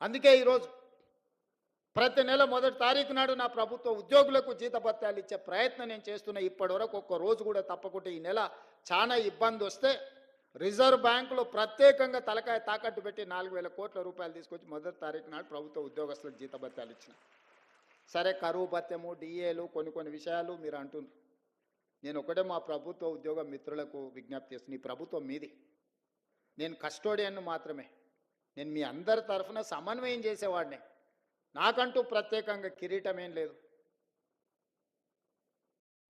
అందుకే ఈరోజు ప్రతి నెల మొదటి తారీఖు నాడు నా ప్రభుత్వ ఉద్యోగులకు జీతభత్యాలు ఇచ్చే ప్రయత్నం నేను చేస్తున్నా. ఇప్పటి వరకు ఒక్క రోజు కూడా తప్పకుండా ఈ నెల చాలా ఇబ్బంది వస్తే రిజర్వ్ బ్యాంకులో ప్రత్యేకంగా తలకాయ తాకట్టు పెట్టి నాలుగు వేల కోట్ల రూపాయలు తీసుకొచ్చి మొదటి తారీఖు నాడు ప్రభుత్వ ఉద్యోగస్తులకు జీతభత్యాలు ఇచ్చిన. సరే కరువు భత్యము డిఏలు కొన్ని కొన్ని విషయాలు మీరు అంటున్నారు. నేను ఒకటే మా ప్రభుత్వ ఉద్యోగ మిత్రులకు విజ్ఞప్తి చేస్తున్నాను ఈ ప్రభుత్వం మీది. నేను కస్టోడియన్ మాత్రమే. నేను మీ అందరి తరఫున సమన్వయం చేసేవాడిని. నాకంటూ ప్రత్యేకంగా కిరీటం ఏం లేదు.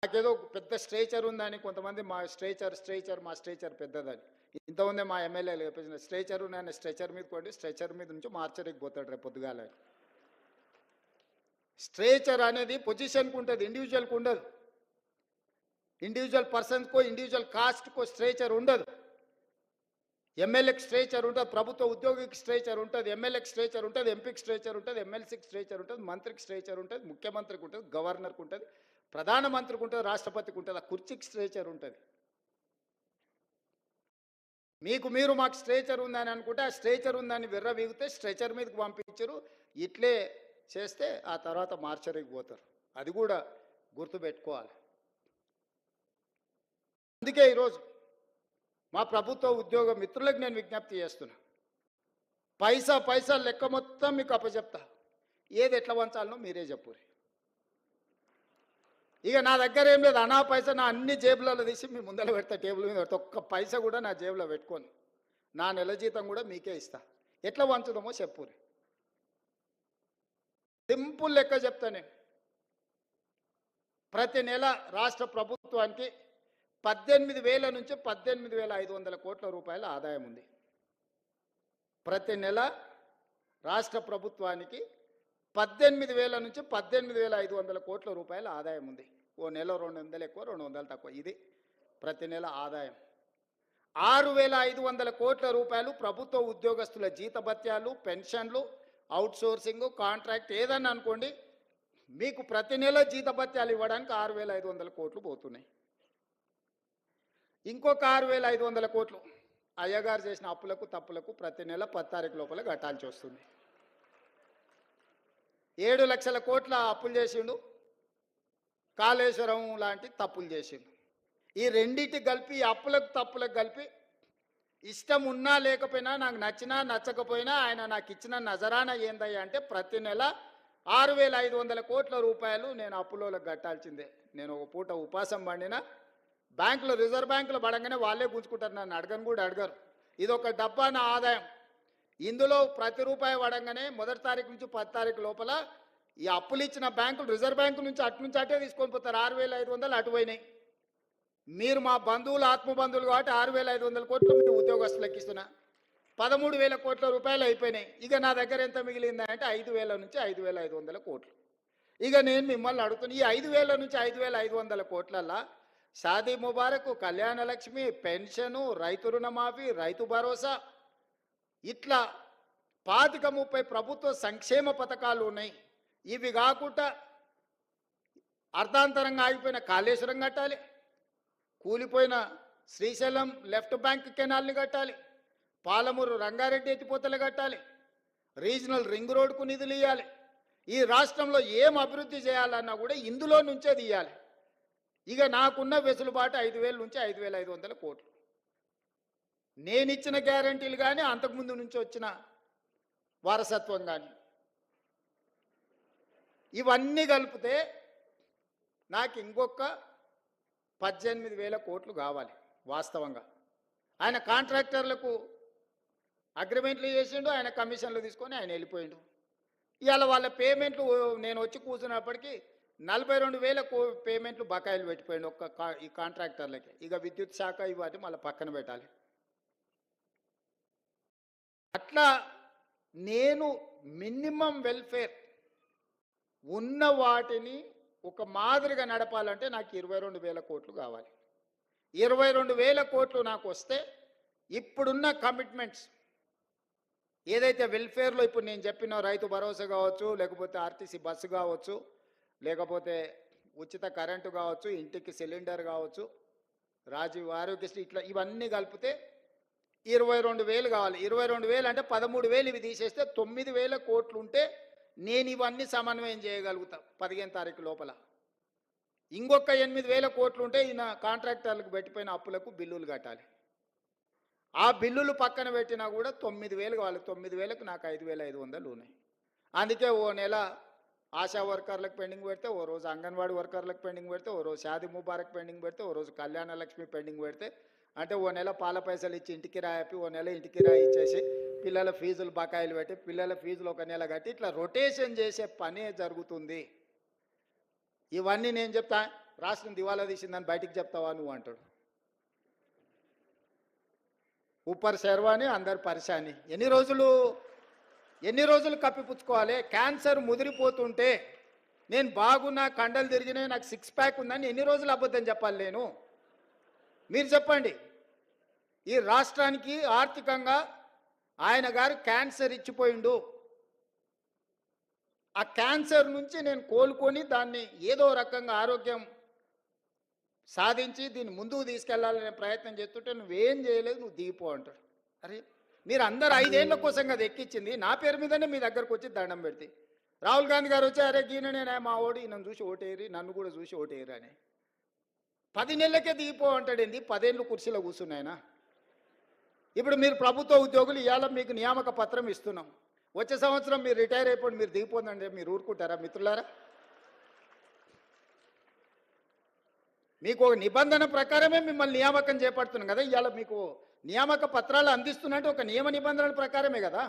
నాకేదో ఒక పెద్ద స్ట్రేచర్ ఉందని కొంతమంది మా స్ట్రేచర్ స్ట్రేచర్ మా స్ట్రేచర్ పెద్దదని. ఇంతమంది మా ఎమ్మెల్యేలు చెప్పేసిన స్ట్రేచర్ నేను స్ట్రెచర్ మీద కొండి స్ట్రెచర్ మీద నుంచి మార్చరికి పోతాడు రేపు పొద్దుగాల. స్ట్రేచర్ అనేది పొజిషన్కి ఉంటుంది ఇండివిజువల్కి ఉండదు. ఇండివిజువల్ పర్సన్స్కో ఇండివిజువల్ కాస్ట్కో స్ట్రేచర్ ఉండదు. ఎమ్మెల్యేకి స్ట్రేచర్ ఉంటుంది ప్రభుత్వ ఉద్యోగికి స్ట్రేచర్ ఉంటుంది ఎమ్మెల్యేకి స్ట్రేచర్ ఉంటుంది ఎంపీకి స్ట్రేచర్ ఉంటుంది ఎమ్మెల్సీకి స్ట్రేచర్ ఉంటుంది మంత్రికి స్ట్రేచర్ ఉంటుంది ముఖ్యమంత్రికి ఉంటుంది గవర్నర్కి ఉంటుంది ప్రధానమంత్రికి ఉంటుంది రాష్ట్రపతికి ఉంటుంది ఆ కుర్చీకి స్ట్రేచర్ ఉంటుంది. మీకు మీరు మాకు స్ట్రేచర్ ఉందని అనుకుంటే ఆ స్ట్రేచర్ ఉందని విర్ర వీగితే స్ట్రెచర్ మీదకి పంపించరు ఇట్లే చేస్తే ఆ తర్వాత మార్చరికి పోతారు. అది కూడా గుర్తుపెట్టుకోవాలి. అందుకే ఈరోజు మా ప్రభుత్వ ఉద్యోగ మిత్రులకు నేను విజ్ఞప్తి చేస్తున్నా. పైసా పైసా లెక్క మొత్తం మీకు అప్పచెప్తా. ఏది ఎట్లా వంచాలనో మీరే చెప్పురి ఇక నా దగ్గర ఏం లేదు అనా పైసా నా అన్ని జేబులలో తీసి మీ ముందర పెడతా టేబుల్ మీద పెడతా. ఒక్క పైసా కూడా నా జేబులో పెట్టుకోను. నా నెల జీతం కూడా మీకే ఇస్తా. ఎట్లా వంచుదామో చెప్పురి సింపుల్ లెక్క చెప్తా నేను. ప్రతి నెల రాష్ట్ర ప్రభుత్వానికి పద్దెనిమిది వేల నుంచి పద్దెనిమిది వేల ఐదు వందల కోట్ల రూపాయల ఆదాయం ఉంది. ప్రతి నెల రాష్ట్ర ప్రభుత్వానికి పద్దెనిమిది వేల నుంచి పద్దెనిమిది వేల ఐదు వందల కోట్ల రూపాయల ఆదాయం ఉంది. ఓ నెల రెండు వందలు ఎక్కువ రెండు వందలు తక్కువ. ఇది ప్రతి నెల ఆదాయం. ఆరు వేల ఐదు వందల కోట్ల రూపాయలు ప్రభుత్వ ఉద్యోగస్తుల జీతభత్యాలు పెన్షన్లు అవుట్సోర్సింగ్ కాంట్రాక్ట్ ఏదన్నా అనుకోండి మీకు ప్రతి నెల జీతభత్యాలు ఇవ్వడానికి ఆరు వేల ఐదు వందల కోట్లు పోతున్నాయి. ఇంకొక ఆరు వేల ఐదు వందల కోట్లు. అయ్యగారు చేసిన అప్పులకు తప్పులకు ప్రతి నెల పది తారీఖు లోపల కట్టాల్సి వస్తుంది. ఏడు లక్షల కోట్ల అప్పులు చేసిండు. కాళేశ్వరం లాంటి తప్పులు చేసిండు. ఈ రెండింటి కలిపి అప్పులకు తప్పులకు కలిపి ఇష్టం ఉన్నా లేకపోయినా నాకు నచ్చినా నచ్చకపోయినా ఆయన నాకు ఇచ్చిన నజరాన ఏందయ్యా అంటే ప్రతి నెల ఆరు వేల ఐదు వందల కోట్ల రూపాయలు నేను అప్పులోలకు కట్టాల్సిందే. నేను ఒక పూట ఉపాసం పండినా బ్యాంకులో రిజర్వ్ బ్యాంకులో పడంగానే వాళ్ళే గుంజుకుంటారు నన్ను. అడగను కూడా అడగరు. ఇది ఒక డబ్బా నా ఆదాయం. ఇందులో ప్రతి రూపాయి పడంగానే మొదటి తారీఖు నుంచి పది తారీఖు లోపల ఈ అప్పులు ఇచ్చిన బ్యాంకులు రిజర్వ్ బ్యాంకు నుంచి అటు నుంచి అటే తీసుకొని పోతారు. ఆరు వేల ఐదు వందలు అటు పోయినాయి. మీరు మా బంధువులు ఆత్మ బంధువులు కాబట్టి ఆరు వేల ఐదు వందల కోట్లు మీ ఉద్యోగస్తులకు ఇస్తున్నా. పదమూడు వేల కోట్ల రూపాయలు అయిపోయినాయి. ఇక నా దగ్గర ఎంత మిగిలిందా అంటే ఐదు వేల నుంచి ఐదు వేల ఐదు వందల కోట్లు. ఇక నేను మిమ్మల్ని అడుగుతున్నా ఈ ఐదు వేల నుంచి ఐదు వేల ఐదు వందల కోట్లల్లా షాదీ ముబారక్ కళ్యాణ లక్ష్మి పెన్షను రైతు రుణమాఫీ రైతు భరోసా. ఇట్లా పాతిక ముప్పై ప్రభుత్వ సంక్షేమ పథకాలు ఉన్నాయి. ఇవి కాకుండా అర్ధాంతరంగా ఆగిపోయిన కాళేశ్వరం కట్టాలి. కూలిపోయిన శ్రీశైలం లెఫ్ట్ బ్యాంక్ కెనాల్ని కట్టాలి. పాలమూరు రంగారెడ్డి ఎత్తిపోతలు కట్టాలి. రీజనల్ రింగ్ రోడ్కు నిధులు ఇవ్వాలి ఈ రాష్ట్రంలో ఏం అభివృద్ధి చేయాలన్నా కూడా ఇందులో నుంచే తీయాలి. ఇక నాకున్న వెసులుబాటు ఐదు వేల నుంచి ఐదు వేల ఐదు వందల కోట్లు. నేను ఇచ్చిన గ్యారంటీలు కానీ అంతకుముందు నుంచి వచ్చిన వారసత్వం కానీ ఇవన్నీ కలిపితే నాకు ఇంకొక పద్దెనిమిది వేల కోట్లు కావాలి వాస్తవంగా. ఆయన కాంట్రాక్టర్లకు అగ్రిమెంట్లు చేసిండు ఆయన కమిషన్లు తీసుకొని ఆయన వెళ్ళిపోయిండు. ఇవాళ వాళ్ళ పేమెంట్లు నేను వచ్చి కూర్చున్నప్పటికీ నలభై రెండు వేల కో- పేమెంట్లు బకాయిలు పెట్టిపోయింది ఒక్క కా- ఈ కాంట్రాక్టర్లకి. ఇక విద్యుత్ శాఖ ఇవన్నీ మళ్ళీ పక్కన పెట్టాలి. అట్లా నేను మినిమం వెల్ఫేర్ ఉన్న వాటిని ఒక మాదిరిగా నడపాలంటే నాకు ఇరవై రెండు వేల కోట్లు కావాలి. ఇరవై రెండు వేల కోట్లు నాకు వస్తే ఇప్పుడున్న కమిట్మెంట్స్ ఏదైతే వెల్ఫేర్లో ఇప్పుడు నేను చెప్పిన రైతు భరోసా కావచ్చు లేకపోతే ఆర్టీసీ బస్సు కావచ్చు లేకపోతే ఉచిత కరెంటు కావచ్చు ఇంటికి సిలిండర్ కావచ్చు రాజీవ్ ఆరోగ్యశ్రీ ఇట్లా ఇవన్నీ కలిపితే ఇరవై రెండు వేలు కావాలి. ఇరవై రెండు వేలు అంటే పదమూడు వేలు ఇవి తీసేస్తే తొమ్మిది వేల కోట్లు ఉంటే నేను ఇవన్నీ సమన్వయం చేయగలుగుతా పదిహేను తారీఖు లోపల. ఇంకొక ఎనిమిది వేల కోట్లు ఉంటే ఈయన కాంట్రాక్టర్లకు పెట్టిపోయిన అప్పులకు బిల్లులు కట్టాలి. ఆ బిల్లులు పక్కన పెట్టినా కూడా తొమ్మిది వేలు కావాలి. తొమ్మిది వేలకు నాకు ఐదు వేల ఐదు వందలు ఉన్నాయి. అందుకే ఓ నెల ఆశా వర్కర్లకు పెండింగ్ పెడితే ఓ రోజు అంగన్వాడీ వర్కర్లకు పెండింగ్ పెడితే ఓ రోజు షాది ముబారక్ పెండింగ్ పెడితే ఓ రోజు కళ్యాణ లక్ష్మి పెండింగ్ పెడితే అంటే ఓ నెల పాల పైసలు ఇచ్చి ఇంటికి రాయపి ఓ నెల ఇంటికి రాయి ఇచ్చేసి పిల్లల ఫీజులు బకాయిలు పెట్టి పిల్లల ఫీజులు ఒక నెల కట్టి ఇట్లా రొటేషన్ చేసే పనే జరుగుతుంది. ఇవన్నీ నేను చెప్తా రాష్ట్రం దివాలా తీసిందని బయటికి చెప్తావా నువ్వు అంటాడు. ఉప్పర్ శర్వాణి అందరు పరిశాని ఎన్ని రోజులు ఎన్ని రోజులు కప్పిపుచ్చుకోవాలి? క్యాన్సర్ ముదిరిపోతుంటే నేను బాగున్నా కండలు తిరిగినాయి నాకు సిక్స్ ప్యాక్ ఉందని ఎన్ని రోజులు అబద్ధం చెప్పాలి నేను? మీరు చెప్పండి. ఈ రాష్ట్రానికి ఆర్థికంగా ఆయన గారు క్యాన్సర్ ఇచ్చిపోయిండు. ఆ క్యాన్సర్ నుంచి నేను కోలుకొని దాన్ని ఏదో రకంగా ఆరోగ్యం సాధించి దీన్ని ముందుకు తీసుకెళ్ళాలనే ప్రయత్నం చేస్తుంటే నువ్వేం చేయలేదు నువ్వు దిగిపో అంటాడు. అరే మీరు అందరు ఐదేళ్ళ కోసం కదా ఎక్కించింది. నా పేరు మీదనే మీ దగ్గరకు వచ్చి దండం పెడితే. రాహుల్ గాంధీ గారు వచ్చి అరే గీన నేను మా ఓడి నన్ను చూసి ఓటేరి నన్ను కూడా చూసి ఓటేరు అని. పది నెలలకే దిగిపో అంటాడేంది పదేళ్ళు కుర్చీలో కూర్చున్నాయన ఇప్పుడు మీరు ప్రభుత్వ ఉద్యోగులు ఇవాళ మీకు నియామక పత్రం ఇస్తున్నాం. వచ్చే సంవత్సరం మీరు రిటైర్ అయిపోయి మీరు దిగిపోతుందంటే మీరు ఊరుకుంటారా మిత్రులారా? మీకు ఒక నిబంధన ప్రకారమే మిమ్మల్ని నియామకం చేపడుతున్నాం కదా ఇవాళ మీకు నియామక పత్రాలు అందిస్తున్నట్టు ఒక నియమ నిబంధనల ప్రకారమే కదా?